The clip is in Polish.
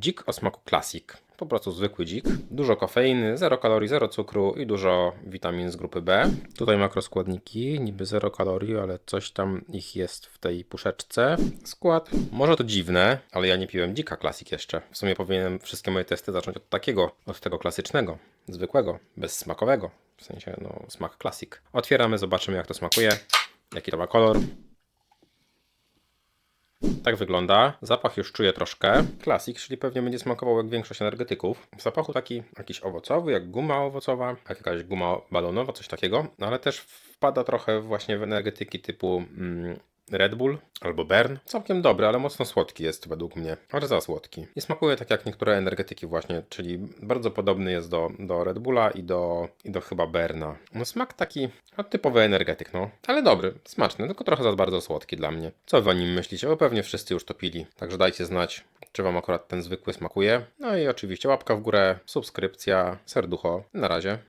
Dzik o smaku classic. Po prostu zwykły dzik. Dużo kofeiny, zero kalorii, zero cukru i dużo witamin z grupy B. Tutaj makroskładniki, niby zero kalorii, ale coś tam ich jest w tej puszeczce. Skład. Może to dziwne, ale ja nie piłem dzika classic jeszcze. W sumie powinienem wszystkie moje testy zacząć od takiego, od tego klasycznego, zwykłego, bezsmakowego. W sensie, no, smak classic. Otwieramy, zobaczymy jak to smakuje, jaki to ma kolor. Tak wygląda. Zapach już czuję troszkę. Klasik, czyli pewnie będzie smakował jak większość energetyków. W zapachu taki jakiś owocowy, jak guma owocowa, jak jakaś guma balonowa, coś takiego, no ale też wpada trochę właśnie w energetyki typu mm, Red Bull albo Bern. Całkiem dobry, ale mocno słodki jest według mnie. Aż za słodki. Nie smakuje tak jak niektóre energetyki właśnie, czyli bardzo podobny jest do, do Red Bulla i do, i do chyba Berna. No smak taki no, typowy energetyk, no. Ale dobry, smaczny, tylko trochę za bardzo słodki dla mnie. Co wy o nim myślicie? Bo pewnie wszyscy już to pili. Także dajcie znać, czy wam akurat ten zwykły smakuje. No i oczywiście łapka w górę, subskrypcja, serducho. Na razie.